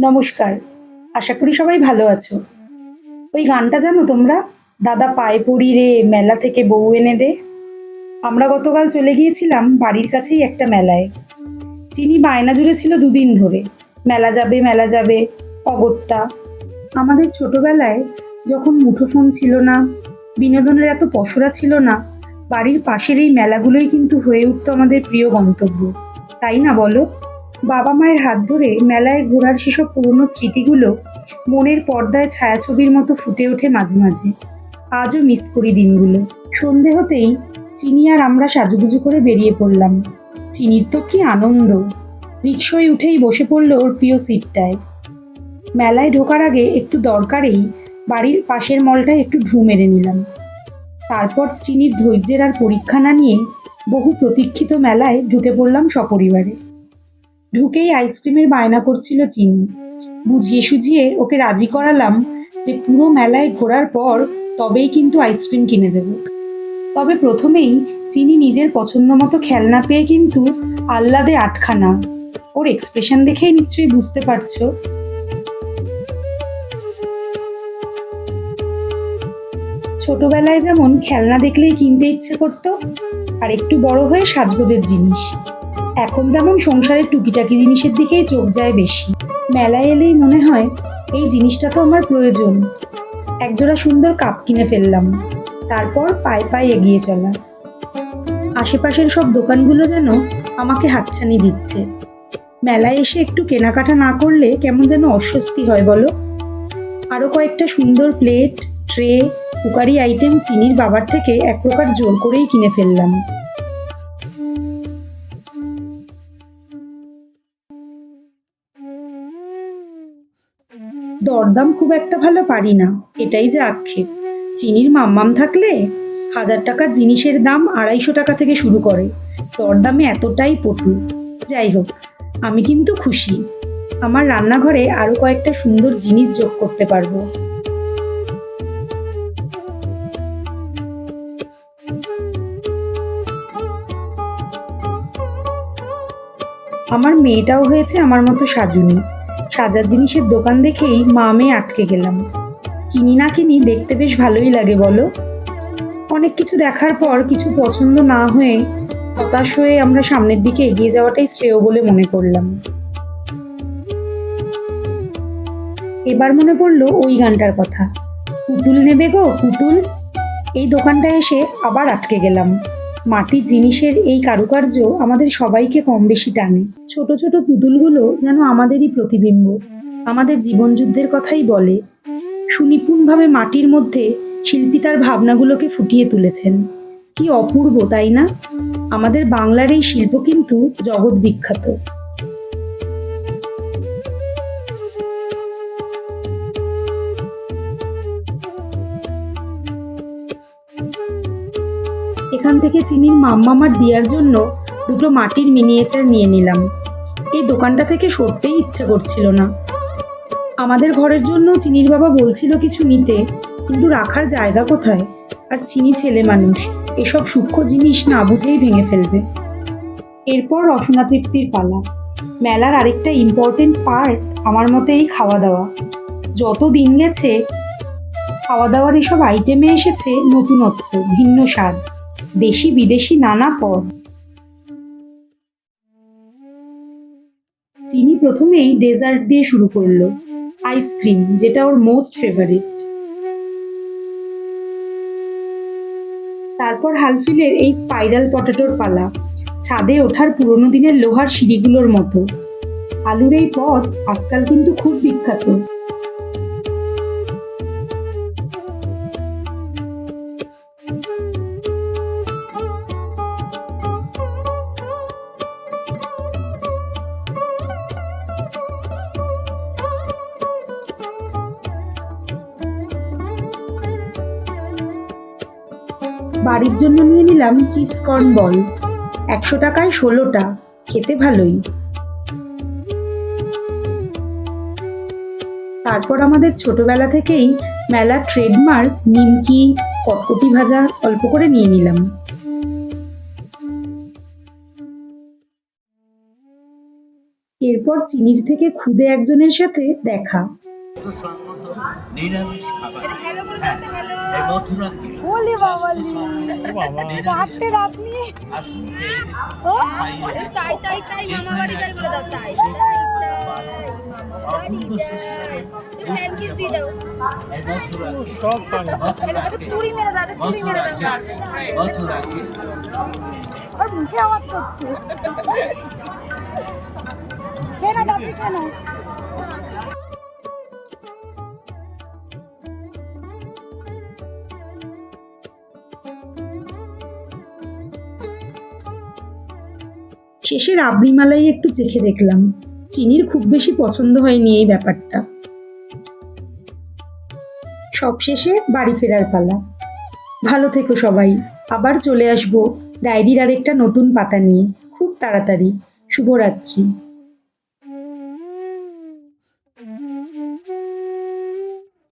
নমস্কার। আশা করি সবাই ভালো আছো। ওই গানটা জানো তোমরা? দাদা পায়ে পড়ি রে, মেলা থেকে বউ এনে দে। আমরা গতকাল চলে গিয়েছিলাম বাড়ির কাছেই একটা মেলায়। চিনি বায়না জুড়ে ছিল দুদিন ধরে। মেলা যাবে মেলা যাবে, অগত্যা। আমাদের ছোটবেলায় যখন মুঠোফোন ছিল না, বিনোদনের এত পসরা ছিল না, বাড়ির পাশের এই মেলাগুলোই কিন্তু হয়ে উঠতো আমাদের প্রিয় গন্তব্য। তাই না বলো? বাবা মায়ের হাত ধরে মেলায় ঘোরার সেসব পুরনো স্মৃতিগুলো মনের পর্দায় ছায়াছবির মতো ফুটে ওঠে মাঝে মাঝে। আজও মিস করি দিনগুলো। সন্ধে হতেই চিনি আর আমরা সাজুগুজু করে বেরিয়ে পড়লাম। চিনির তো কি আনন্দ। রিক্সায় উঠেই বসে পড়ল ওর প্রিয় সিটটায়। মেলায় ঢোকার আগে একটু দরকারেই বাড়ির পাশের মলটায় একটু ঢু মেরে নিলাম। তারপর চিনির ধৈর্যের আর পরীক্ষা না নিয়ে বহু প্রতীক্ষিত মেলায় ঢুকে পড়লাম সপরিবারে। ঢুকেই আইসক্রিমের বায়না করছিল চিনি বুঝিয়ে সুঝিয়ে ওকে রাজি করালাম যে পুরো মেলায় ঘোরার পর তবেই কিন্তু আইসক্রিম কিনে দেব। তবে প্রথমেই চিনি নিজের পছন্দ মতো খেলনা পেয়ে কিন্তু আহ্লাদে আটখানা। ওর এক্সপ্রেশন দেখেই নিশ্চয়ই বুঝতে পারছ। ছোটবেলায় যেমন খেলনা দেখলেই কিনতে ইচ্ছে করতো, আর একটু বড় হয়ে সাজগোজের জিনিস। এখন তেমন সংসারের টুকিটাকি জিনিসের দিকেই চোখ যায় বেশি। মেলায় এলেই মনে হয়, এই জিনিসটা তো আমার প্রয়োজন। একজোড়া সুন্দর কাপ কিনে ফেললাম। তারপর পায়ে পায়ে এগিয়ে চলা। আশেপাশের সব দোকানগুলো যেন আমাকে হাতছানি দিচ্ছে। মেলায় এসে একটু কেনাকাটা না করলে কেমন যেন অস্বস্তি হয় বলো? আরও কয়েকটা সুন্দর প্লেট, ট্রে, কুকারি আইটেম চিনির বাবার থেকে এক প্রকার জোর করেই কিনে ফেললাম। দরদাম খুব একটা ভালো পারি না, এটাই যে আক্ষেপ। চিনির মাম্মাম থাকলে হাজার টাকার জিনিসের দাম আড়াইশো টাকা থেকে শুরু করে, দরদামে এতটাই পটু। যাই হোক, আমি কিন্তু খুশি। আমার রান্নাঘরে আরও কয়েকটা সুন্দর জিনিস যোগ করতে পারব। আমার মেয়েটাও হয়েছে আমার মতো সাজুনি। সাজার জিনিসের দোকান দেখেই মা মেয়ে আটকে গেলাম। কিনি না কিনি দেখতে বেশ ভালোই লাগে বলো। অনেক কিছু দেখার পর কিছু পছন্দ না হয়ে হতাশ হয়ে আমরা সামনের দিকে এগিয়ে যাওয়াটাই শ্রেয় বলে মনে করলাম। এবার মনে পড়ল ওই গানটার কথা। পুতুল নেবে গো, পুতুল। এই দোকানটায় এসে আবার আটকে গেলাম। মাটির জিনিসের এই কারুকার্য আমাদের সবাইকে কম বেশি টানে। ছোট ছোট পুতুলগুলো যেন আমাদেরই প্রতিবিম্ব। আমাদের জীবনযুদ্ধের কথাই বলে, সুনিপুণভাবে মাটির মধ্যে শিল্পী তার ভাবনাগুলোকে ফুটিয়ে তুলেছেন। কি অপূর্ব, তাই না? আমাদের বাংলার এই শিল্প কিন্তু জগৎ বিখ্যাত। এখান থেকে চিনির মাম্মামার দেওয়ার জন্য দুটো মাটির মিনিয়েচার নিয়ে নিলাম। এই দোকানটা থেকে সরতেই ইচ্ছে করছিল না। আমাদের ঘরের জন্য চিনির বাবা বলছিল কিছু নিতে, কিন্তু রাখার জায়গা কোথায়? আর চিনি ছেলে মানুষ, এসব সূক্ষ্ম জিনিস না বুঝেই ভেঙে ফেলবে। এরপর রসনা তৃপ্তির পালা। মেলার আরেকটা ইম্পর্টেন্ট পার্ট আমার মতে এই খাওয়া দাওয়া যত দিন গেছে খাওয়া দাওয়ার এসব আইটেমে এসেছে নতুনত্ব, ভিন্ন স্বাদ। দেশি বিদেশি নানা পদ চিনি প্রথমেই ডেজার্ট দিয়ে শুরু করল। আইসক্রিম, যেটা ওর মোস্ট ফেভারিট। তারপর হালফিলের এই স্পাইরাল পটেটোর পালা, ছাদে ওঠার পুরোনো দিনের লোহার সিঁড়িগুলোর মতো। আলুর এই পথ আজকাল কিন্তু খুব বিখ্যাত। বাড়ির জন্য নিয়ে নিলাম চিজ কর্ন বল। একশো টাকায় ষোলোটা। খেতে ভালোই। তারপর আমাদের ছোটবেলা থেকেই মেলার ট্রেডমার্ক, নিমকি, কটকটি ভাজা অল্প করে নিয়ে নিলাম। এরপর চিনির থেকে খুদে একজনের সাথে দেখা। নিরামিষ খাবার। হ্যালো করে দাও এই মথুরাকে ওলে বাবালে। স্বাস্থ্যসম্মত নিরামিষ। চারটে দাঁত নিয়ে শেষে রাবড়ি মালাই একটু চেখে দেখলাম। চিনির খুব বেশি পছন্দ হয়নি এই ব্যাপারটা। সব শেষে বাড়ি ফেরার পালা। ভালো থেকো সবাই, আবার চলে আসব ডায়েরির আরেকটা নতুন পাতা নিয়ে। খুব তাড়াতাড়ি। শুভরাত্রি।